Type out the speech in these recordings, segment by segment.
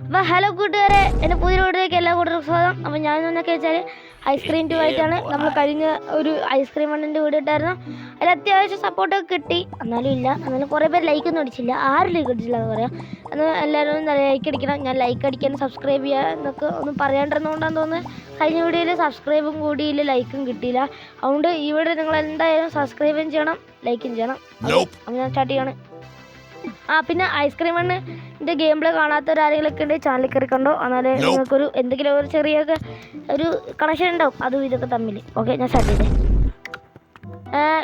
അപ്പൊ ഹലോ കൂട്ടുകാരെ എന്റെ പുതിയ വീട്ടിലേക്ക് എല്ലാ കൂട്ടർക്കും സ്വാഗതം. അപ്പൊ ഞാൻ എന്നൊക്കെ വെച്ചാൽ ഐസ്ക്രീം ടു ആയിട്ടാണ് നമ്മൾ കഴിഞ്ഞ ഒരു ഐസ്ക്രീം വണ്ണിന്റെ വീഡിയോ ഇട്ടായിരുന്നു. അതിൽ അത്യാവശ്യം സപ്പോർട്ടൊക്കെ കിട്ടി. എന്നാലും ഇല്ല. എന്നാലും കുറേ പേര് ലൈക്ക് ഒന്നും അടിച്ചില്ല. ആരും ലൈക്ക് അടിച്ചില്ല എന്ന് പറയാം. എന്നാൽ എല്ലാവരും ഒന്ന് ലൈക്ക് അടിക്കണം. ഞാൻ ലൈക്ക് അടിക്കാൻ സബ്സ്ക്രൈബ് ചെയ്യുക എന്നൊക്കെ ഒന്നും പറയാണ്ടിരുന്നുകൊണ്ടാന്ന് തോന്നുന്നത് കഴിഞ്ഞ വീഡിയോയിൽ സബ്സ്ക്രൈബും കൂടിയില്ല ലൈക്കും കിട്ടിയില്ല. അതുകൊണ്ട് ഇവിടെ നിങ്ങൾ എന്തായാലും സബ്സ്ക്രൈബും ചെയ്യണം ലൈക്കും ചെയ്യണം. അപ്പോൾ ഞാൻ സ്റ്റാർട്ട് ചെയ്യണം. ആ പിന്നെ ഐസ്ക്രീം മണ്ണിന്റെ ഗെയിം പ്ലേ കാണാത്തവരാരെങ്കിലൊക്കെ ഉണ്ടെങ്കിൽ ചാനലിൽ കയറി കണ്ടോ? എന്നാലേ നിങ്ങൾക്കൊരു എന്തെങ്കിലും ഒരു ചെറിയൊക്കെ ഒരു കണക്ഷൻ ഉണ്ടാവും അതും ഇതൊക്കെ തമ്മിൽ ഓക്കെ ഞാൻ സ്റ്റാർട്ട് ചെയ്തേ.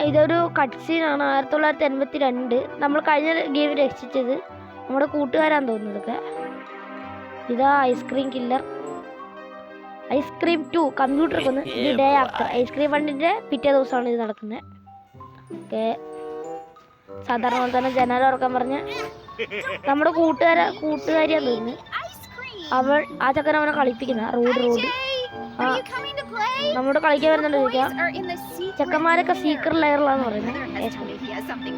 ഇതൊരു കട്ട് സീനാണ് ആയിരത്തി തൊള്ളായിരത്തി എൺപത്തി രണ്ട് നമ്മൾ കഴിഞ്ഞ ഗെയിം രക്ഷിച്ചത് നമ്മുടെ കൂട്ടുകാരാന്ന് തോന്നുന്നു ഇതൊക്കെ. ഇതാ ice cream killer ice cream to computer കൊന്ന്. ഇത് ഡേ ആഫ്റ്റർ ഐസ്ക്രീം വണ്ണിന്റെ പിറ്റേ ദിവസമാണ് ഇത് നടക്കുന്നത് ഓക്കെ സാധാരണ പോലെ തന്നെ ജനൽ ഉറക്കാൻ പറഞ്ഞ് നമ്മുടെ കൂട്ടുകാര കൂട്ടുകാരിയാന്ന് തോന്നുന്നു. അവൾ ആ ചക്കൻ അവനെ കളിപ്പിക്കുന്ന. Road road. ആ. നമ്മുടെ കളിക്കാൻ വരുന്നുണ്ട് ചോദിക്കാം. ചെക്കന്മാരൊക്കെ സീക്രട്ട് ലെയറിലാന്ന് പറയുന്നത്.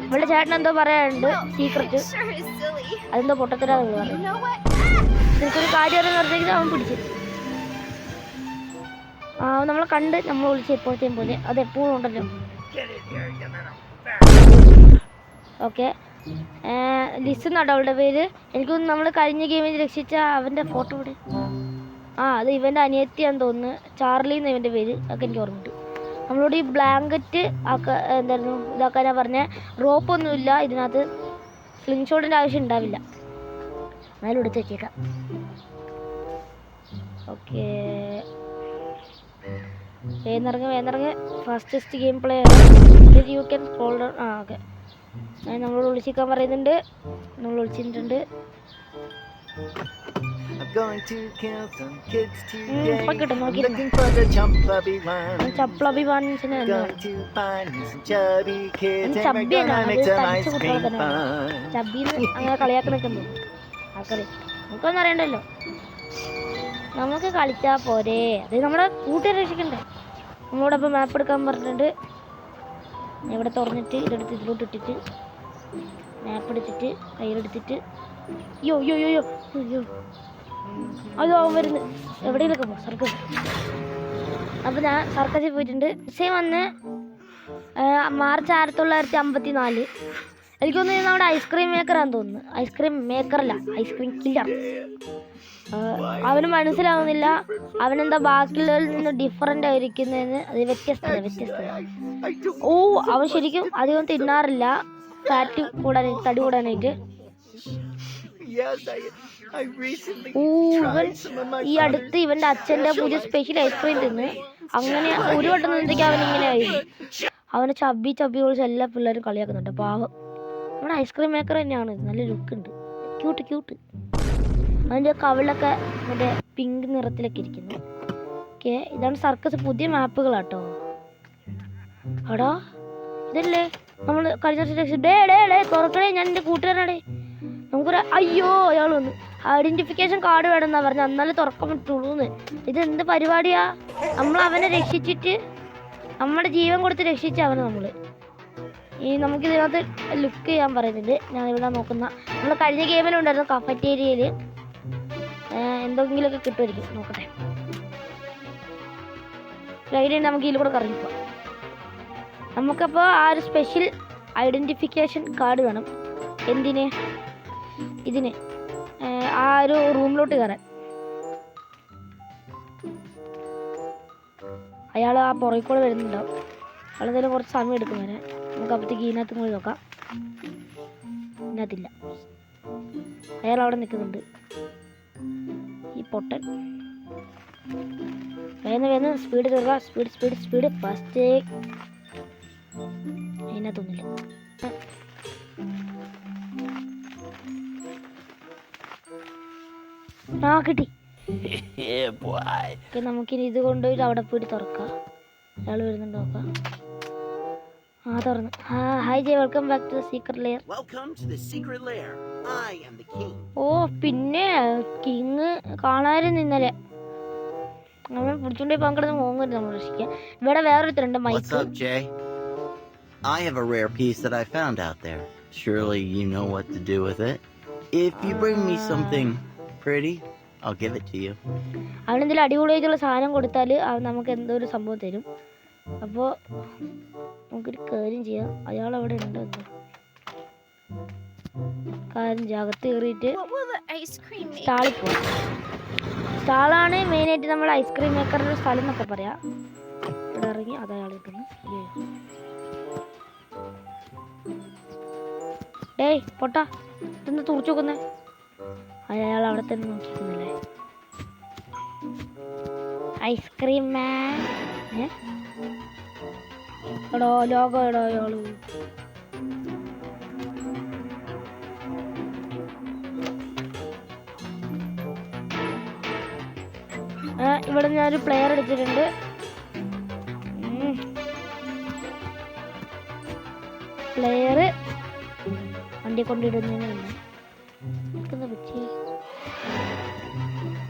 ഇവിടെ ചേട്ടൻ എന്തോ പറയാനുണ്ട്. സീക്രട്ട് അതെന്തോ പൊട്ടത്തിലാന്ന് പറയുന്നത്. എനിക്കൊരു കാര്യം പറഞ്ഞാൽ അവൻ പിടിച്ചു. ആ അവൻ നമ്മളെ കണ്ട് നമ്മൾ വിളിച്ച് എപ്പോഴത്തെയും പോലെ അത് എപ്പോഴും ഉണ്ടല്ലോ. ഓക്കെ ലിസ് എന്നാണ് അവളുടെ പേര്. എനിക്ക് നമ്മൾ കഴിഞ്ഞ ഗെയിമിൽ രക്ഷിച്ച അവന്റെ ഫോട്ടോ ഇവിടെ ആ അത് ഇവന്റെ അനിയത്തിയാന്ന് തോന്നുന്നു. ചാർലി എന്ന് ഇവന്റെ പേര്. അതൊക്കെ എനിക്ക് ഓർമ്മയുണ്ട് നമ്മളോട് ഈ ബ്ലാങ്കറ്റ് ആക്ക എന്തായിരുന്നു ഇതാക്കാനാ പറഞ്ഞ. റോപ്പൊന്നുമില്ല ഇതിനകത്ത് സ്ലിംഗ് ഷോട്ടിന്റെ ആവശ്യം ഉണ്ടാവില്ല. എന്നാലും എടുത്ത് വെച്ചേക്കാം. ഓക്കെ വേന്നിറങ്ങ് വേന്നിറങ്ങ് fastest game play you can scroll ആ ഓക്കെ നമ്മളോട് വിളിച്ചിരിക്കാൻ പറയുന്നുണ്ട്. നമ്മൾ കിട്ടും. ചബ്ബിന്ന് അങ്ങനെ കളിയാക്കി നിൽക്കുന്നു ആൾക്കാര്. നമുക്കൊന്നും അറിയണ്ടല്ലോ. നമുക്ക് കളിച്ചാ പോരെ. അത് നമ്മുടെ കൂട്ടുകാരെ രക്ഷിക്കണ്ടേ? നമ്മളോടൊപ്പം മാപ്പ് എടുക്കാൻ പറഞ്ഞിട്ടുണ്ട്. ഇവിടെ തുറന്നിട്ട് ഇതെടുത്ത് ഇതിലോട്ട് ഇട്ടിട്ട് മാപ്പ് എടുത്തിട്ട്. കയ്യിലെടുത്തിട്ട് അയ്യോ അയ്യോ അയ്യോ അയ്യോ. അയ്യോ അവൻ വരുന്നു. എവിടെയെങ്കിലൊക്കെ പോ സർക്കസ് അപ്പോൾ ഞാൻ സർക്കസിൽ പോയിട്ടുണ്ട്. സെയിം വന്ന് മാർച്ച് ആയിരത്തി തൊള്ളായിരത്തി അമ്പത്തി നാല് എനിക്ക് തോന്നുന്നു. നമ്മുടെ ഐസ്ക്രീം മേക്കറാന്ന് തോന്നുന്നു ഐസ്ക്രീം മേക്കറല്ല ഐസ്ക്രീം കില്ലർ അവന് മനസ്സിലാവുന്നില്ല. അവനെന്താ ബാക്കിയുള്ളവരിൽ നിന്ന് ഡിഫറെന്റ് ആയിരിക്കുന്നതെന്ന്. അത് വ്യത്യസ്തത വ്യത്യസ്തത. ഓ അവൻ ശരിക്കും അധികം തിന്നാറില്ല. ഫാറ്റ് കൂടാനായിട്ട് തടി കൂടാനായിട്ട്. ഇവൻ ഈ അടുത്ത് ഇവന്റെ അച്ഛന്റെ പുതിയ സ്പെഷ്യൽ ഐസ്ക്രീം തിന്ന്. അങ്ങനെ ഒരു വട്ടം നിന്നേക്ക് അവൻ ഇങ്ങനെ ആയി. അവനെ ചബി ചബി കുറിച്ച് എല്ലാ പിള്ളേരും കളിയാക്കുന്നുണ്ട്. പാവം. നമ്മുടെ ഐസ്ക്രീം മേക്കർ തന്നെയാണ്. നല്ല ലുക്ക് ഉണ്ട്. ക്യൂട്ട് ക്യൂട്ട് അതിന്റെ കവിളൊക്കെ മറ്റേ പിങ്ക് നിറത്തിലൊക്കെ ഇരിക്കുന്നു. ഓക്കെ ഇതാണ് സർക്കസ് പുതിയ മാപ്പുകളാട്ടോ അടാ ഇതല്ലേ? നമ്മൾ കളിച്ചു രക്ഷ- ഡേ ഡേ ഡേ തുറക്കണേ ഞാൻ എന്റെ കൂട്ടുകാരനാടേ നമുക്കൊരു അയ്യോ അയാൾ വന്ന്. ഐഡന്റിഫിക്കേഷൻ കാർഡ് വേണമെന്നാ പറഞ്ഞത്. എന്നാലേ തുറക്കാൻ പറ്റുള്ളൂന്ന്. ഇത് എന്ത് പരിപാടിയാ? നമ്മൾ അവനെ രക്ഷിച്ചിട്ട് നമ്മുടെ ജീവൻ കൊടുത്ത് രക്ഷിച്ച അവനെ നമ്മൾ ഈ നമുക്ക് ഇതിനകത്ത് ലുക്ക് ചെയ്യാൻ പറയുന്നുണ്ട്. ഞാൻ ഇവിടെ നോക്കുന്ന നമ്മൾ കഴിഞ്ഞ ഗെയിമിലുണ്ടായിരുന്നു കഫറ്റേരിയയിൽ എന്തെങ്കിലുമൊക്കെ കിട്ടുമായിരിക്കും. നോക്കട്ടെ. ഐഡിയ നമുക്ക് ഇതിൽ കൂടെ കറങ്ങിപ്പോ നമുക്കപ്പോൾ ആ ഒരു സ്പെഷ്യൽ ഐഡന്റിഫിക്കേഷൻ കാർഡ് വേണം. എന്തിന്? ഇതിന്. ആ ഒരു റൂമിലോട്ട് കയറാൻ. അയാൾ ആ പുറകിൽ കൂടെ വരുന്നുണ്ടാവും. അയാളെന്തായാലും കുറച്ച് സമയം എടുക്കും വരാൻ. നമുക്ക് അപ്പോഴത്തേക്ക് ഇതിനകത്തും കൂടി നോക്കാം. ഇതിനകത്തില്ല. അയാൾ അവിടെ നിൽക്കുന്നുണ്ട്. ഈ പൊട്ടൻ. വേഗം വേഗം സ്പീഡ് കയറുക. സ്പീഡ് സ്പീഡ് സ്പീഡ് ഫസ്റ്റ് അതിനകത്തൊന്നുമില്ല. ആ കിട്ടി. നമുക്കിനി ഇത് കൊണ്ടുപോയിട്ട് അവിടെ പോയിട്ട് തുറക്കാം. അയാൾ വരുന്നുണ്ട് നോക്കാം. ആ തുറന്നു. Hi Jai welcome back to secret lair. ഓ പിന്നെ കിങ് കാണാമായിരുന്നു ഇന്നലെ. നമ്മൾ പിടിച്ചോണ്ടേ പങ്കെടുത്ത് മോങ്ങരുത് നമ്മൾ രക്ഷിക്കാം ഇവിടെ വേറൊരുത്തരുണ്ട് Mike? I have a rare piece that I found out there. Surely you know what to do with it. If you bring me something pretty, I'll give it to you. അവനെന്തെങ്കിലും അടിപൊളിയായിട്ടുള്ള സാധനം കൊടുത്താൽ അവൻ നമുക്ക് എന്തോ ഒരു സംഭവം തരും അപ്പോൾ നമുക്കൊരു കാര്യം ചെയ്യാം അയാൾ അവിടെ ഉണ്ട് കാര്യം അകത്ത് കയറിയിട്ട്? സ്റ്റാളിൽ പോവാം സ്റ്റാളാണ് മെയിനായിട്ട് നമ്മൾ ഐസ്ക്രീം മേക്കറിന്റെ സ്ഥലം എന്നൊക്കെ പറയാം ഇവിടെ ഇറങ്ങി അത് അയാൾ കിട്ടുന്നു ഡേയ് പൊട്ടാ. ഇതെന്താ തുറച്ചു നോക്കുന്നേ അയാൾ അവിടെ തന്നെ നോക്കിക്കുന്നില്ലേ ഐസ്ക്രീം മാൻ. എടോ ലോകം എടോ അയാൾ ഇവിടെ ഞാനൊരു പ്ലെയർ എടുത്തിട്ടുണ്ട്. പ്ലെയർ വണ്ടി കൊണ്ടിടുന്നതിന് നിൽക്കുന്ന പറ്റി.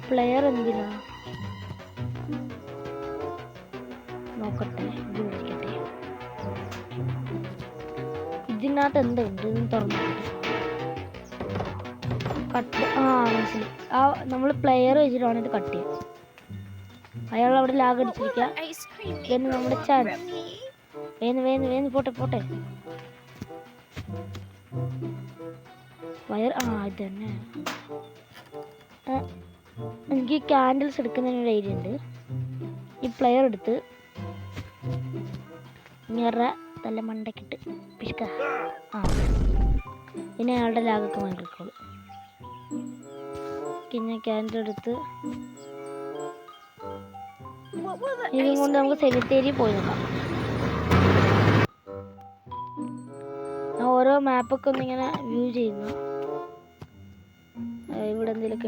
പ്ലെയർ എന്തിനാ? നോക്കട്ടെ ഇത് വിളിക്കട്ടെ ഇതിനകത്ത് എന്തുണ്ട് ഇതൊന്ന് തുറന്നു കട്ട് ആ മനസ്സിലായി. ആ നമ്മൾ പ്ലെയർ വെച്ചിട്ടാണ് ഇത് കട്ട് ചെയ്യുക. അയാൾ അവിടെ ലാഗ് അടിച്ചിരിക്കുക. നമ്മുടെ ചാൻസ്? വേന്ന് വേന്ന് വേന്ന് പോട്ടെ പോട്ടെ. വയർ ആ ഇത് തന്നെ എനിക്ക് ക്യാൻഡിൽസ് എടുക്കുന്നതിനൊരു ഐഡിയ ഉണ്ട്. ഈ പ്ലെയർ എടുത്ത് മിറ തല്ല മണ്ടക്കിട്ട് പിഷ്ക ആ. പിന്നെ അയാളുടെ ലാഗൊക്കെ മാറിക്കോളൂ പിന്നെ ക്യാൻഡിൽ എടുത്ത് ഇതും കൊണ്ട് നമുക്ക് സെമിത്തേരി പോയി നോക്കാം. ഓരോ മാപ്പൊക്കെ ഒന്നിങ്ങനെ വ്യൂ ചെയ്യുന്നു.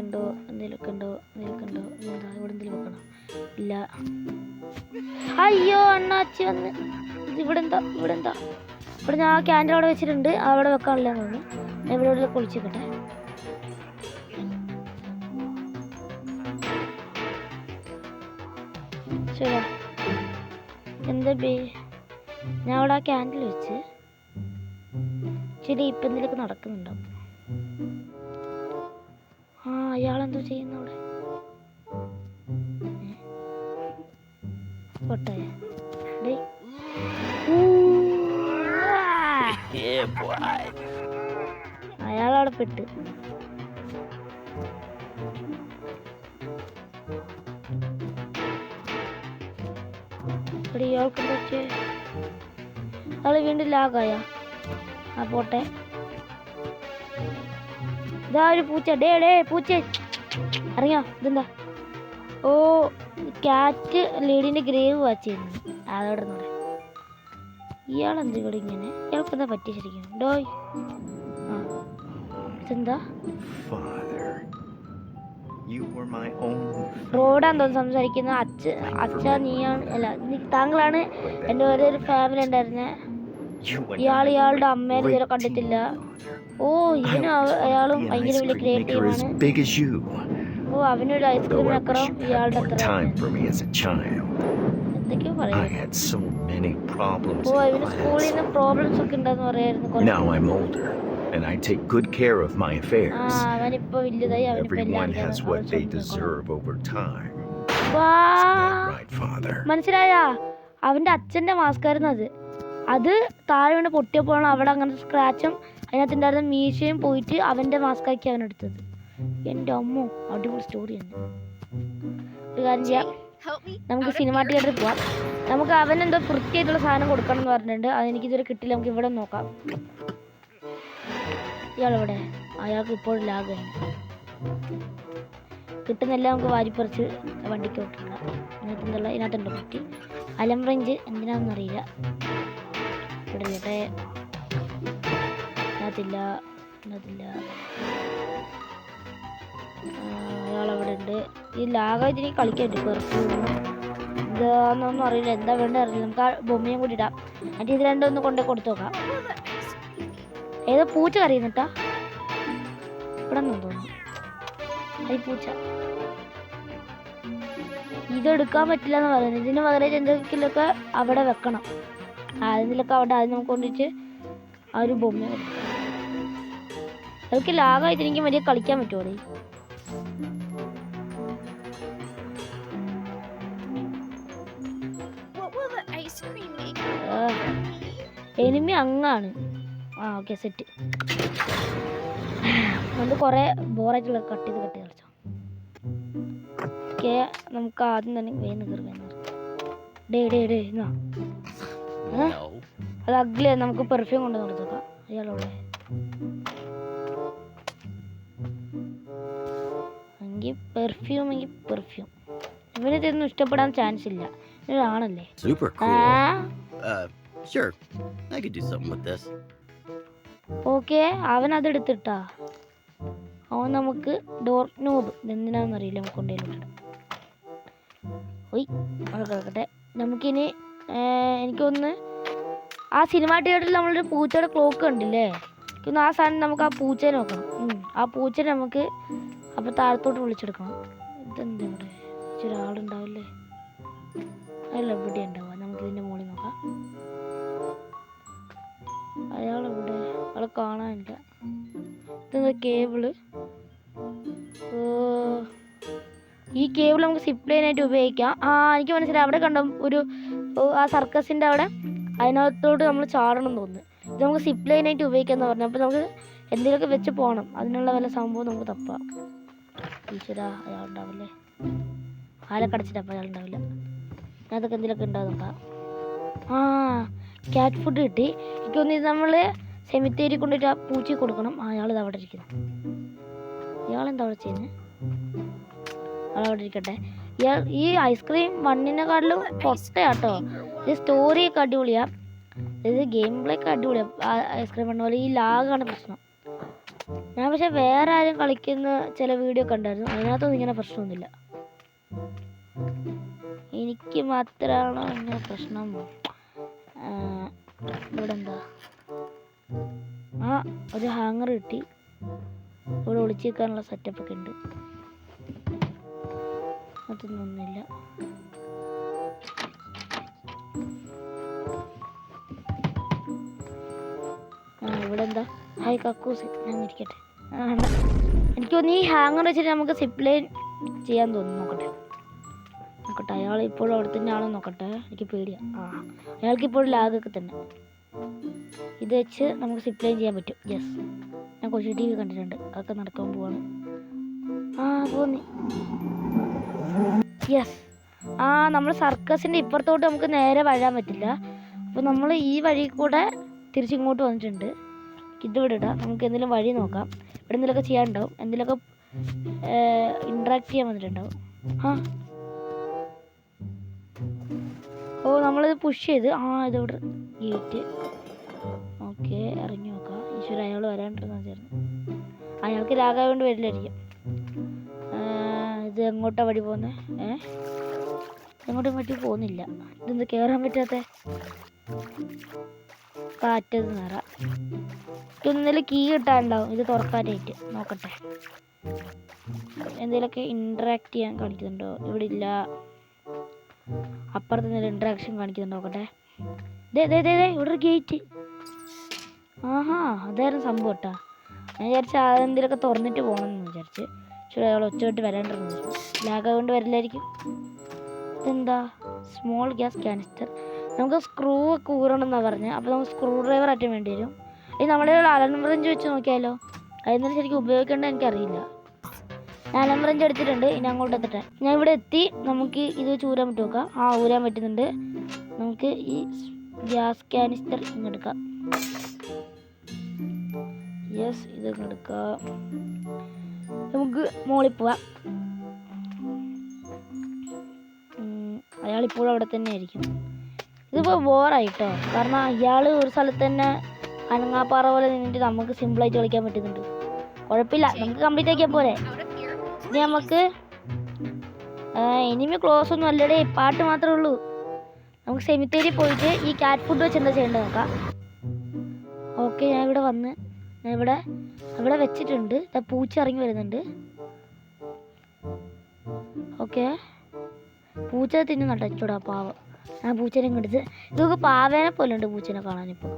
എന്തെങ്കിലുമൊക്കെ ഉണ്ടോ എന്തെങ്കിലുമൊക്കെ ഉണ്ടോ എന്തെങ്കിലുമൊക്കെ ഉണ്ടോ എന്താ? ഇവിടെ എന്തെങ്കിലും വെക്കണം? ഇല്ല. അയ്യോ അണ്ണാച്ചി വന്ന്. ഇവിടെ എന്താ ഇവിടെ എന്താ ഇവിടെ ഞാൻ ആ അവിടെ വെച്ചിട്ടുണ്ട്. അവിടെ വെക്കാനില്ല തോന്നുന്നു. ഞാൻ ഇവിടെ ഇവിടെ കുളിച്ചിക്കട്ടെ. ശരി എന്താ ബേ? ഞാൻ അവിടെ ആ ക്യാൻഡിൽ വെച്ച്. ശരി ഇപ്പം എന്തെങ്കിലുമൊക്കെ നടക്കുന്നുണ്ടാവും അയാളെന്തോ ചെയ്യുന്നു അവിടെ? പോട്ടെ. അയാളവിടെ പെട്ട്. ഇവിടെ ഇയാൾക്ക് എന്താ അയാൾ വീണ്ടും ലാഗായ? ആ പോട്ടെ. ഇതാ ഒരു പൂച്ച. ഡേ ഡേ പൂച്ച. അറിയാ ഇതെന്താ? ഓ കാറ്റ് ലേഡീന്റെ ഗ്രേവ് വാച്ച് ചെയ്യുന്നു അതോടെ നോടെ ഇയാളെന്ത് ഇവിടെ ഇങ്ങനെ? ഇയാൾക്ക് എന്താ പറ്റി ശരിക്കും? ഡോയ് ആ. ഇതെന്താ? റോഡാന്ന് തോന്നുന്നു സംസാരിക്കുന്ന. അച്ഛ അച്ഛ നീയാണ് അല്ല താങ്കളാണ് എന്റെ ഒരേ ഒരു ഫാമിലി ഉണ്ടായിരുന്നെ. ഇയാൾ ഇയാളുടെ അമ്മേനെ ഇതുവരെ കണ്ടിട്ടില്ല ഓ ഇവനും അയാളും ഭയങ്കര വലിയ ക്രിയേറ്റീവാണ്. ഓ അവനൊരു ഐസ്ക്രീം had ഇയാളുടെ. എന്തൊക്കെയോ I had so many problems Boy, in class. കുറേ. Now I'm older, and I take good care of my affairs. Everyone has what they deserve over time. Isn't that right, Father? മനസ്സിലായാ അവന്റെ അച്ഛന്റെ mask അത് അത് താഴെ വീണ് പൊട്ടിയപ്പോഴാണ് അവിടെ അങ്ങനത്തെ സ്ക്രാച്ചും അതിനകത്ത് ഉണ്ടായിരുന്ന മീശയും പോയിട്ട് അവന്റെ മാസ്ക് ആക്കി അവൻ എടുത്തത്. എന്റെ അമ്മോ അടിപൊളി സ്റ്റോറി തന്നെ ഒരു കാര്യം ചെയ്യാം. നമുക്ക് സിനിമ തിയേറ്ററിൽ പോവാം. നമുക്ക് അവൻ എന്തോ വൃത്തിയായിട്ടുള്ള സാധനം കൊടുക്കണം എന്ന് പറഞ്ഞിട്ടുണ്ട്. അതെനിക്ക് ഇതുവരെ കിട്ടില്ല. നമുക്ക് ഇവിടെ നോക്കാം. ഇയാളെവിടെ? അയാൾക്ക് ഇപ്പോഴും ലാഗ് കിട്ടുന്നെല്ലാം നമുക്ക് വാരിപ്പറിച്ച് വണ്ടിക്ക് വിട്ടിട്ടുണ്ട് ഇതിനകത്ത് എന്തുള്ള ഇതിനകത്തുണ്ടോ പറ്റി? അലം റേഞ്ച് എന്തിനാണെന്ന് ഇവിടെ അതില്ല അതില്ല. അയാളവിടെ ഉണ്ട് ഈ ലാഗ ഇതിനെ കളിക്കണ്ട് കുറച്ച്. എന്താന്നൊന്നും അറിയില്ല. എന്താ വേണ്ടത് അറിയില്ല. നമുക്ക് ആ ബൊമ്മയും കൂടി ഇടാം. എന്നിട്ട് ഇത് രണ്ടും ഒന്ന് കൊണ്ടേ കൊടുത്തു നോക്കാം? ഏതോ പൂച്ച കറിയുന്നിട്ടാ ഇവിടെ നിന്ന് തോന്നുന്നു. ഈ പൂച്ച. ഇതെടുക്കാൻ പറ്റില്ല എന്ന് പറയുന്നത് ഇതിന് പകരം എന്തെങ്കിലുമൊക്കെ അവിടെ വെക്കണം. ആരെങ്കിലൊക്കെ അവിടെ ആദ്യം നമുക്ക് കൊണ്ടിട്ട് ആ ഒരു ബൊമ്മ അതൊക്കെ ലാഗായിട്ട് വലിയ കളിക്കാൻ പറ്റുമോ എനിമി അങ്ങാണ്. ആ ഓക്കെ സെറ്റ് നമ്മൾ കുറേ ബോറായിട്ടുള്ള കട്ട് ചെയ്ത് കട്ട് ചെയ്ത് കളിച്ചോ. ഓക്കെ നമുക്ക് ആദ്യം തന്നെ വേഗം കയറി വേണം ഡേ ഡേ ഡേ എന്നാ അത് അഗ്ലി നമുക്ക് പെർഫ്യൂം കൊണ്ട് കൊടുത്തേക്കാം അയാളോടെ എങ്കിൽ പെർഫ്യൂം എങ്കിൽ പെർഫ്യൂം ഇവന് ഇതൊന്നും ഇഷ്ടപ്പെടാൻ ചാൻസ് ഇല്ല. ഇതാണല്ലേ cool. Uh, with this. Okay അവൻ അവൻ നമുക്ക് ഡോർ നോബ് ഇതെന്തിനാന്ന് അറിയില്ല നമുക്ക് കൊണ്ടുവരുന്നുണ്ട് ഒയ് അത് കിടക്കട്ടെ. നമുക്കിനി എനിക്കൊന്ന് ആ സിനിമ തിയേറ്ററിൽ നമ്മളൊരു പൂച്ചയുടെ ക്ലോക്ക് കണ്ടില്ലേ? എനിക്കൊന്ന് ആ സാധനം നമുക്ക് ആ പൂച്ചയെ നോക്കണം. ആ പൂച്ചനെ നമുക്ക് അപ്പോൾ താഴത്തോട്ട് വിളിച്ചെടുക്കണം. ഇതെന്താ ഇവിടെ? ഒരാളുണ്ടാവില്ലേ അല്ല ഇവിടെ ഉണ്ടാവുക? നമുക്ക് ഇതിന്റെ മുകളിൽ നോക്കാം. അയാളെവിടെ അയാളെ കാണാനില്ല. ഇതെന്താ കേബിൾ ഈ കേബിൾ നമുക്ക് സിപ്ലൈനായിട്ട് ഉപയോഗിക്കാം. ആ എനിക്ക് മനസ്സിലായി. അവിടെ കണ്ട? ഒരു ഓ, ആ സർക്കസിന്റെ അവിടെ അതിനകത്തോട്ട് നമ്മൾ ചാടണം എന്ന് തോന്നുന്നു. ഇത് നമുക്ക് സിപ്പ് ലൈനായിട്ട് ഉപയോഗിക്കാമെന്ന് പറഞ്ഞു അപ്പോൾ നമുക്ക് എന്തെങ്കിലുമൊക്കെ വെച്ച് പോകണം. അതിനുള്ള വല്ല സംഭവം നമുക്ക് തപ്പാം. ഈശ്വര അയാളുണ്ടാവില്ലേ? കടച്ചിട്ടപ്പോൾ അയാളുണ്ടാവില്ല? ഉണ്ടാവില്ല അതൊക്കെ എന്തെങ്കിലുമൊക്കെ ഉണ്ടാവും ആ ക്യാറ്റ് ഫുഡ് കിട്ടി. എനിക്ക് തോന്നി ഇത് നമ്മൾ സെമിത്തേരി കൊണ്ടിട്ട് ആ പൂച്ചി കൊടുക്കണം. അയാൾ അവിടെ ഇരിക്കുന്നു. ഇയാളെന്താ അവിടെ ചെയ്യുന്നത് അയാൾ അവിടെ ഇരിക്കട്ടെ. ഈ ഐസ്ക്രീം വണ്ണിനെക്കാട്ടിലും പൊട്ടയാട്ടോ. ഇത് സ്റ്റോറിയൊക്കെ അടിപൊളിയാ. ഇത് ഗെയിം പ്ലേ ഒക്കെ അടിപൊളിയാ ഐസ്ക്രീം മണ്ണ് പോലെ. ഈ ലാഗാണ് പ്രശ്നം. ഞാൻ പക്ഷെ വേറെ ആരും കളിക്കുന്ന ചില വീഡിയോ കണ്ടായിരുന്നു അതിനകത്തൊന്നും ഇങ്ങനെ പ്രശ്നമൊന്നുമില്ല. എനിക്ക് മാത്രമാണോ ഇങ്ങനെ പ്രശ്നം? ഇവിടെ എന്താ ആ ഒരു ഹാങ്ങർ കിട്ടി. ഇവിടെ ഒളിച്ചു സെറ്റപ്പ് ഒക്കെ ഉണ്ട്. അതൊന്നും ഒന്നുമില്ല ഇവിടെ എന്താ ഹായ് കക്കൂസ് ഞാൻ ഇരിക്കട്ടെ. എനിക്ക് തോന്നുന്നു ഈ ഹാങ്ങർ വെച്ചിട്ട് നമുക്ക് സിപ്ലൈൻ ചെയ്യാൻ തോന്നുന്നു. നോക്കട്ടെ. നോക്കട്ടെ അയാൾ ഇപ്പോഴും അവിടെ തന്നെ ആണോ നോക്കട്ടെ. എനിക്ക് പേടിയാണ് ആ അയാൾക്ക് ഇപ്പോഴും ലാഗൊക്കെ തന്നെ. ഇത് വെച്ച് നമുക്ക് സിപ്ലൈൻ ചെയ്യാൻ പറ്റും. യെസ് ഞാൻ കൊച്ചു ടി വി കണ്ടിട്ടുണ്ട്. അതൊക്കെ നടക്കാൻ പോവാണ്. ആ പോന്നി. യെസ് ആ നമ്മൾ സർക്കസിന്റെ ഇപ്പുറത്തോട്ട് നമുക്ക് നേരെ വഴാൻ പറ്റില്ല. അപ്പോൾ നമ്മൾ ഈ വഴി കൂടെ തിരിച്ചിങ്ങോട്ട് വന്നിട്ടുണ്ട്. ഇതിവിടെ ഇടാം. നമുക്ക് എന്തെങ്കിലും വഴി നോക്കാം. ഇവിടെ എന്തെങ്കിലുമൊക്കെ ചെയ്യാനുണ്ടാവും. എന്തെങ്കിലുമൊക്കെ ഇൻട്രാക്ട് ചെയ്യാൻ വന്നിട്ടുണ്ടാവും. ആ. ഓ നമ്മളിത് പുഷ് ചെയ്ത് ആ ഇതവിടെ ഗേറ്റ് ഓക്കെ ഇറങ്ങി നോക്കാം. ഈശ്വര അയാൾ വരാണ്ടിരുന്നു ചേർന്ന് അയാൾക്ക് ലാഗായതുകൊണ്ട് വരില്ലായിരിക്കും. ഇത് എങ്ങോട്ടാ വഴി പോകുന്നത് ഏ? എങ്ങോട്ടും വഴി പോകുന്നില്ല. ഇതെന്ത് കയറാൻ പറ്റാത്ത? കാറ്റത് നിറ ഇതൊന്നും കീ കിട്ടാനുണ്ടാവും ഇത് തുറക്കാനായിട്ട്. നോക്കട്ടെ. എന്തെങ്കിലുമൊക്കെ ഇൻട്രാക്ട് ചെയ്യാൻ കാണിക്കുന്നുണ്ടോ? ഇവിടെ ഇല്ല. അപ്പുറത്ത് എന്തെങ്കിലും ഇൻട്രാക്ഷൻ കാണിക്കുന്നുണ്ടോ? നോക്കട്ടെ. ഇവിടെ ഒരു ഗേറ്റ് ആഹാ അതായിരുന്നു സംഭവം കേട്ടാ. ഞാൻ വിചാരിച്ച അതെന്തെങ്കിലുമൊക്കെ തുറന്നിട്ട് പോകണം എന്ന് വിചാരിച്ച്. പക്ഷേ അയാൾ ഒച്ചവിട്ട് വരാണ്ടിരുന്നു ലാഗ് ആയതുകൊണ്ട് വരില്ലായിരിക്കും. ഇതെന്താ? സ്മോൾ ഗ്യാസ് കാനിസ്റ്റർ നമുക്ക് സ്ക്രൂ ഒക്കെ ഊരണം എന്നാണ് പറഞ്ഞത് അപ്പോൾ നമുക്ക് സ്ക്രൂ ഡ്രൈവർ ആയിട്ട് വേണ്ടി വരും. ഈ നമ്മുടെ അലൻ റേഞ്ച് വെച്ച് നോക്കിയാലോ? അതിന് ശരിക്കും ഉപയോഗിക്കേണ്ടത് എനിക്കറിയില്ല. ഞാൻ അലൻ റേഞ്ച് എടുത്തിട്ടുണ്ട്. ഇനി അങ്ങോട്ട് എത്തട്ടെ. ഞാൻ ഇവിടെ എത്തി. നമുക്ക് ഇത് വെച്ച് ഊരാൻ പറ്റും നോക്കാം ആ ഊരാൻ പറ്റുന്നുണ്ട്. നമുക്ക് ഈ ഗ്യാസ് കാനിസ്റ്റർ ഇങ്ങെടുക്കാം യെസ് ഇത് എടുക്കാം. നമുക്ക് മോളിൽ പോവാം. അയാൾ ഇപ്പോഴും അവിടെ തന്നെ ആയിരിക്കും. ഇതിപ്പോൾ ബോറായിട്ടോ കാരണം ഇയാൾ ഒരു സ്ഥലത്ത് തന്നെ അനങ്ങാപ്പാറ പോലെ നിന്നിട്ട് നമുക്ക് സിമ്പിളായിട്ട് കളിക്കാൻ പറ്റുന്നുണ്ട്. കുഴപ്പമില്ല. നമുക്ക് കംപ്ലീറ്റ് ആക്കിയാൽ പോരെ. ഇനി നമുക്ക് ഇനിമി ക്ലോസ് ഒന്നും അല്ലടേ. പാട്ട് മാത്രമേ ഉള്ളൂ. നമുക്ക് സെമിത്തേരി പോയിട്ട് ഈ കാറ്റ് ഫുഡ് വെച്ച് എന്താ ചെയ്യേണ്ടത് നോക്കാം. ഓക്കെ ഞാൻ ഇവിടെ വന്ന് ഇവിടെ ഇവിടെ വെച്ചിട്ടുണ്ട്. പൂച്ച ഇറങ്ങി വരുന്നുണ്ട്. ഓക്കെ. പൂച്ച തിന്നുന്നുണ്ട് അച്ചൂടാ പാവ. ആ പൂച്ചനെ ഇങ്ങെടുത്ത് ഇതൊക്കെ പാവേനെ പോലെ ഉണ്ട് പൂച്ചനെ കാണാനിപ്പോൾ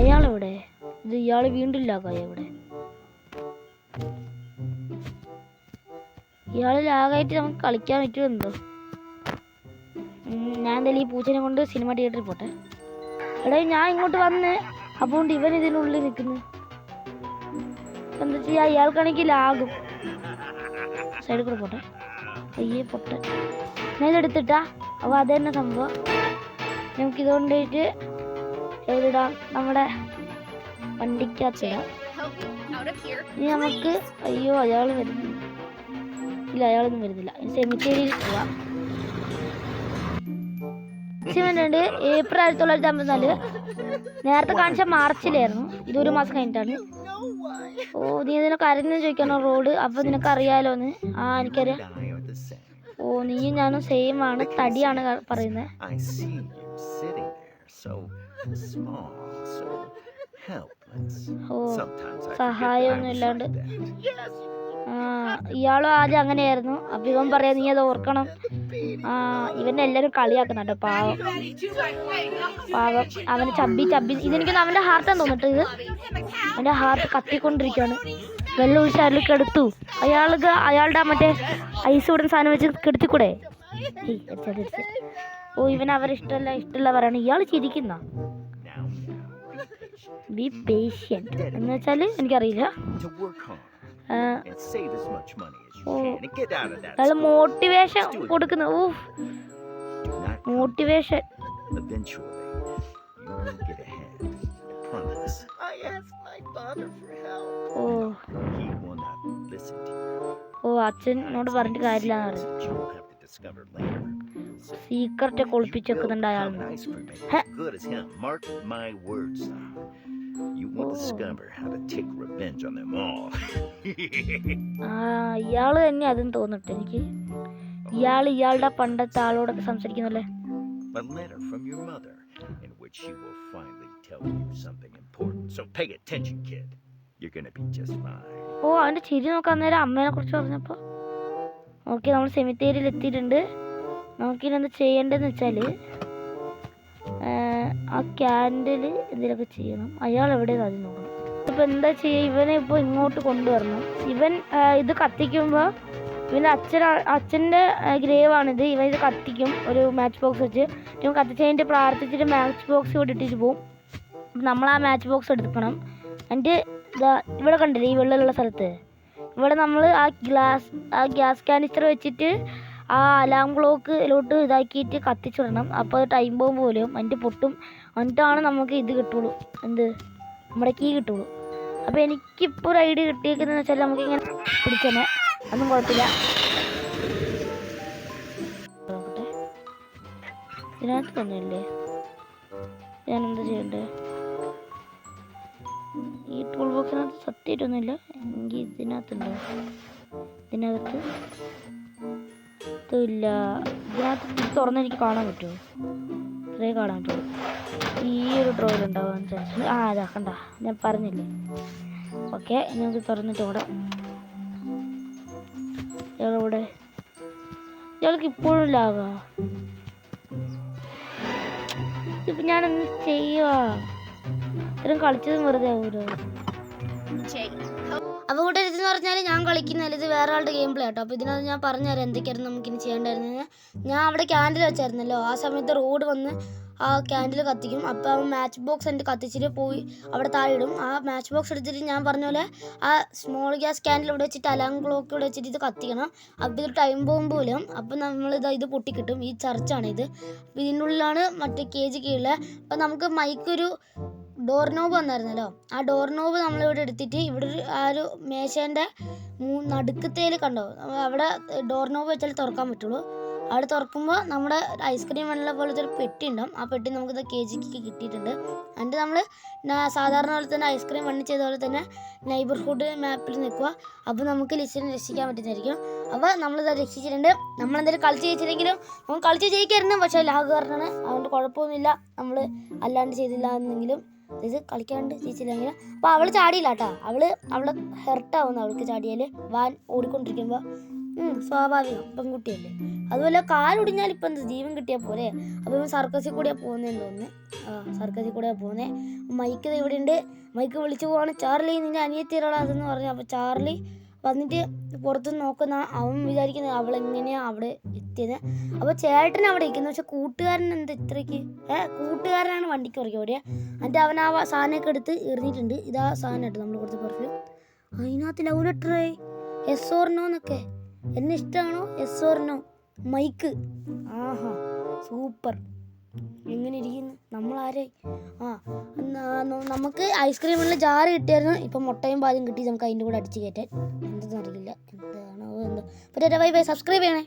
അയാളെവിടെ? ഇത് ഇയാൾ വീണ്ടില്ല ഇവിടെ ഇയാൾ ലാഗായിട്ട് നമുക്ക് കളിക്കാൻ പറ്റുമെന്തോ ഞാൻ എന്തായാലും ഈ പൂച്ചനെ കൊണ്ട് സിനിമ തിയേറ്ററിൽ പോട്ടെ. എടേ ഞാൻ ഇങ്ങോട്ട് വന്ന്. അപ്പോൾ ഇവൻ ഇതിനുള്ളിൽ നിൽക്കുന്നു. എന്താ ചെയ്യാ? അയാൾക്കാണെങ്കിൽ ലാഗും. സൈഡിൽ കൂടെ പോട്ടെ. അയ്യേ പൊട്ടെ. ഞാൻ ഇതെടുത്തിട്ടാ അപ്പോൾ അത് തന്നെ സംഭവം. നമുക്ക് ഇതുകൊണ്ടിട്ട് കൊണ്ടുപോയിട്ട് എവിടാം നമ്മുടെ വണ്ടിക്കകത്തിടാം. ഇനി നമുക്ക് അയ്യോ അയാൾ വരുന്നു ഇല്ല അയാളൊന്നും വരുന്നില്ല. സെമിത്തേരിയിൽ പോവാം. ഉണ്ട് ഏപ്രിൽ ആയിരത്തി തൊള്ളായിരത്തി അമ്പത്തിനാല്. നേരത്തെ കാണിച്ച മാർച്ചിലായിരുന്നു. ഇതൊരു മാസം കഴിഞ്ഞിട്ടാണ്. ഓ നീ ഇതിനെ കരഞ്ഞു ചോദിക്കണോ റോഡ്? അപ്പൊ നിനക്ക് അറിയാലോ എന്ന് ആ എനിക്കറിയാം. ഓ നീയും ഞാനും സെയിം ആണ്. തടിയാണ് പറയുന്നത് സഹായമൊന്നും ഇല്ലാണ്ട് ഇയാളും ആദ്യം അങ്ങനെയായിരുന്നു. അപ്പൊ ഇവൻ പറയാ നീ അത് ഓർക്കണം. ആ ഇവനെ എല്ലാരും കളിയാക്കുന്നുണ്ട് പാവം. പാവം. അവന് ചബ്ബി ചബ്ബി. ഇതെനിക്കൊന്ന് അവന്റെ ഹാർട്ടാന്ന് തോന്നിട്ട് ഇത്. അവന്റെ ഹാർട്ട് കത്തിക്കൊണ്ടിരിക്കുകയാണ്. വെള്ളം ഒഴിച്ച് അതിൽ കെടുത്തു. അയാൾക്ക് അയാളുടെ മറ്റേ ഐസ് വിടുന്ന സാധനം വെച്ച് കെടുത്തിക്കൂടെ. ഓ ഇവൻ അവരിഷ്ടമല്ല ഇഷ്ടമല്ല പറയണ ഇയാൾ ചിരിക്കുന്ന? ബി പേഷ്യന്റ് എന്ന് വെച്ചാൽ എനിക്കറിയില്ല. നല്ല മോട്ടിവേഷൻ കൊടുക്കുന്നു. ഊ മോട്ടിവേഷൻ ഓ. ഓ അച്ഛനോട് പറഞ്ഞിട്ട് കാര്യമില്ലെന്ന് പറഞ്ഞു സീക്രട്ട് കൊളിപ്പിച്ചു വെക്കുന്നുണ്ട് അയാൾ You will Oh. discover how to take revenge on them all. ഇയാൾ തന്നെ അതും തോന്നിട്ട് എനിക്ക് ഇയാൾ ഇയാളുടെ പണ്ടത്തെ ആളോടൊക്കെ സംസാരിക്കുന്നല്ലേ A letter from your mother, in which she will finally tell you something important. So pay attention, kid. You're gonna be just fine. ഓ അവന്റെ ചിരി നോക്കാൻ നേരം അമ്മേനെ കുറിച്ച് പറഞ്ഞപ്പോ ഓക്കെ നമ്മൾ സെമിത്തേരിയിൽ എത്തിയിട്ടുണ്ട് നമുക്കിനെന്ത് ചെയ്യേണ്ടതെന്ന് വെച്ചാൽ ആ, ക്യാൻഡിൽ എന്തെങ്കിലുമൊക്കെ ചെയ്യണം. അയാൾ എവിടെയെന്ന് ആദ്യം നോക്കണം. ഇപ്പൊ എന്താ ചെയ്യുക ഇവനെ ഇപ്പോൾ ഇങ്ങോട്ട് കൊണ്ടുവരണം. ഇവൻ ഇത് കത്തിക്കുമ്പോൾ ഇവന്റെ അച്ഛൻ അച്ഛന്റെ ഗ്രേവാണിത്. ഇവൻ ഇത് കത്തിക്കും. ഒരു മാച്ച് ബോക്സ് വെച്ച്. ഇവൻ കത്തിച്ച് കഴിഞ്ഞിട്ട് പ്രാർത്ഥിച്ചിട്ട് മാച്ച് ബോക്സ് ഇവിടെ ഇട്ടിട്ട് പോകും നമ്മൾ ആ മാച്ച് ബോക്സ് എടുക്കണം. എന്നിട്ട് ഇതാ ഇവിടെ കണ്ടില്ലേ? ഈ വെള്ളമുള്ള സ്ഥലത്ത്. ഇവിടെ നമ്മൾ ആ ഗ്ലാസ് ആ ഗ്യാസ് കാനിസ്റ്റർ വെച്ചിട്ട് ആ അലാം ക്ലോക്കിലോട്ട് ഇതാക്കിയിട്ട് കത്തിച്ചിടണം. അപ്പോൾ ടൈം ബോംബ് പോലും അതിന്റെ പൊട്ടും. എന്നിട്ടാണ് നമുക്ക് ഇത് കിട്ടുള്ളൂ. എന്ത്? നമ്മുടെ കീ കിട്ടുള്ളൂ. അപ്പോൾ എനിക്കിപ്പോൾ ഒരു ഐഡിയ കിട്ടിയേക്കുന്നതെന്ന് വെച്ചാൽ നമുക്കിങ്ങനെ പിടിച്ചനെ. ഒന്നും കുഴപ്പമില്ല. നോക്കട്ടെ. ഇതിനകത്ത് തന്നെയല്ലേ? ഞാൻ എന്താ ചെയ്യണ്ടേ? ഈ ടൂൾ ബോക്സിനകത്ത് സത്യമായിട്ടൊന്നുമില്ല. എങ്കിൽ ഇതിനകത്തുണ്ടോ? ഇതിനകത്ത് ഇല്ല. ഇതിനകത്ത് ഇത് തുറന്ന് എനിക്ക് കാണാൻ പറ്റുമോ? ഇത്രേ കാണാൻ പറ്റുമോ ഈ ഒരു ഡ്രോയിൽ ഉണ്ടാവാൻ ചാൻസ് ആ അതാ കണ്ട. ഞാൻ പറഞ്ഞില്ലേ? ഓക്കെ നമുക്ക് തുറന്നിട്ട് കൂടെ ഇയാളിവിടെ? ഇയാൾക്ക് ഇപ്പോഴും ലാവാ ഇപ്പൊ ഞാൻ എന്ത് ചെയ്യുക ഇത്രയും കളിച്ചതും വെറുതെ ആവൂലോ? help. അപ്പോൾ കൂടെ ഇതെന്ന് പറഞ്ഞാൽ ഞാൻ കളിക്കുന്നതിൽ ഇത് വേറെ ആളുടെ ഗെയിം പ്ലേ ആട്ടോ. അപ്പോൾ ഇതിനകത്ത് ഞാൻ പറഞ്ഞുതരാം എന്തൊക്കെയായിരുന്നു നമുക്കിനി ചെയ്യേണ്ടായിരുന്നത് ഞാൻ അവിടെ ക്യാൻഡിൽ വെച്ചായിരുന്നല്ലോ. ആ സമയത്ത് റോഡ് വന്ന് ആ ക്യാൻഡിൽ കത്തിക്കും. അപ്പോൾ മാച്ച് ബോക്സ് എന്റെ കത്തിച്ചിട്ട് പോയി അവിടെ താഴെ ഇടും. ആ മാച്ച് ബോക്സ് എടുത്തിട്ട് ഞാൻ പറഞ്ഞ പോലെ ആ സ്മോൾ ഗ്യാസ് ക്യാൻഡിൽ ഇവിടെ വെച്ചിട്ട് അലാം ക്ലോക്ക് ഇവിടെ വെച്ചിട്ട് ഇത് കത്തിക്കണം. അപ്പോൾ ഇത് ടൈം ബോംബ് പോലും. അപ്പോൾ നമ്മളിത് ഇത് പൊട്ടിക്കിട്ടും. ഈ ചർച്ചാണ് ഇത് ഇതിനുള്ളിലാണ് മറ്റേ കേജ് കീഴിലെ. അപ്പോൾ നമുക്ക് മൈക്കൊരു ഡോർ നോബ് വന്നായിരുന്നല്ലോ. ആ ഡോർ നോബ് നമ്മളിവിടെ എടുത്തിട്ട് ഇവിടെ ഒരു ആ ഒരു മേശേന്റെ നടുക്കത്തേൽ കണ്ടോ? അവിടെ ഡോർ നോബ് വെച്ചാൽ തുറക്കാൻ പറ്റുള്ളൂ. അവിടെ തുറക്കുമ്പോൾ നമ്മുടെ ഐസ്ക്രീം വെള്ള പോലത്തെ ഒരു പെട്ടി ഉണ്ടാവും. ആ പെട്ടി നമുക്കിത് കെ ജിക്ക് കിട്ടിയിട്ടുണ്ട്. എന്നിട്ട് നമ്മൾ സാധാരണ പോലെ തന്നെ ഐസ്ക്രീം വണ്ണി ചെയ്ത പോലെ തന്നെ നൈബർഹുഡ് മാപ്പിൽ നിൽക്കുക അപ്പോൾ നമുക്ക് ലിസ്റ്റിനെ രക്ഷിക്കാൻ പറ്റുന്നതായിരിക്കും. അപ്പോൾ നമ്മളിത് രക്ഷിച്ചിട്ടുണ്ട്. നമ്മളെന്തായാലും കളിച്ച് ജയിച്ചില്ലെങ്കിലും നമ്മൾ കളിച്ച് ജയിക്കായിരുന്നു പക്ഷേ ലാഗ് കാരണമാണ്. അതുകൊണ്ട് കുഴപ്പമൊന്നുമില്ല. നമ്മൾ അല്ലാണ്ട് ചെയ്തില്ല എന്നെങ്കിലും ഇത് കളിക്കാണ്ട് ജയിച്ചില്ലെങ്കിലും അപ്പോൾ അവൾ ചാടിയില്ല കേട്ടോ അവൾ അവളെ ഹെർട്ടാവുന്നു അവൾക്ക് ചാടിയാൽ വാൻ ഓടിക്കൊണ്ടിരിക്കുമ്പോൾ സ്വാഭാവികം. പെൺകുട്ടിയല്ലേ. അതുപോലെ കാലൊടിഞ്ഞാൽ ഇപ്പം എന്ത് ജീവൻ കിട്ടിയാൽ പോലെ അപ്പോൾ സർക്കസിൽ കൂടെയാണ് പോകുന്നതെന്ന് തോന്നുന്നു. ആ സർക്കസിൽ കൂടെയാണ് പോകുന്നത് മൈക്ക് ഇവിടെ ഉണ്ട് മൈക്ക് വിളിച്ചു പോവാണ്. ചാർലി നിന്റെ അനിയത്തിയറാണ് അതെന്ന് പറഞ്ഞു. അപ്പോൾ ചാർലി വന്നിട്ട് പുറത്ത് നോക്കുന്ന അവൻ വിചാരിക്കുന്നത് അവൾ എങ്ങനെയാണ് അവിടെ എത്തിയത്? അപ്പോൾ ചേട്ടൻ അവിടെ ഇരിക്കുന്നു. പക്ഷെ കൂട്ടുകാരൻ എന്താ ഇത്രയ്ക്ക്? ഏ കൂട്ടുകാരനാണ് വണ്ടിക്ക് പുറകെ ഓടിയ. എന്നിട്ട് അവൻ ആ സാധനമൊക്കെ എടുത്ത് എറിഞ്ഞിട്ടുണ്ട്. ഇതാ സാധനം ഇട്ടു നമ്മൾ കൊടുത്ത പെർഫ്യൂം അതിനകത്ത് ലവ് ലെറ്റർ എസ് ഓർണോ എന്നൊക്കെ. എന്നെ ഇഷ്ടമാണോ എസ് ഓർണോ? മൈക്ക് ആഹാ സൂപ്പർ എങ്ങനെ ഇരിക്കുന്നു? നമ്മൾ ആരായി ആ നമുക്ക് ഐസ്ക്രീം നമുക്ക് ഐസ്ക്രീമിൽ ജാറ് കിട്ടിയായിരുന്നു. ഇപ്പം മുട്ടയും പാലും കിട്ടി. നമുക്ക് അതിന്റെ കൂടെ അടിച്ച് കയറ്റാൻ. എന്തെന്നറിയില്ല എന്താണോ എന്തോ. ഒരു ബൈ ബൈ സബ്സ്ക്രൈബ് ചെയ്യണേ.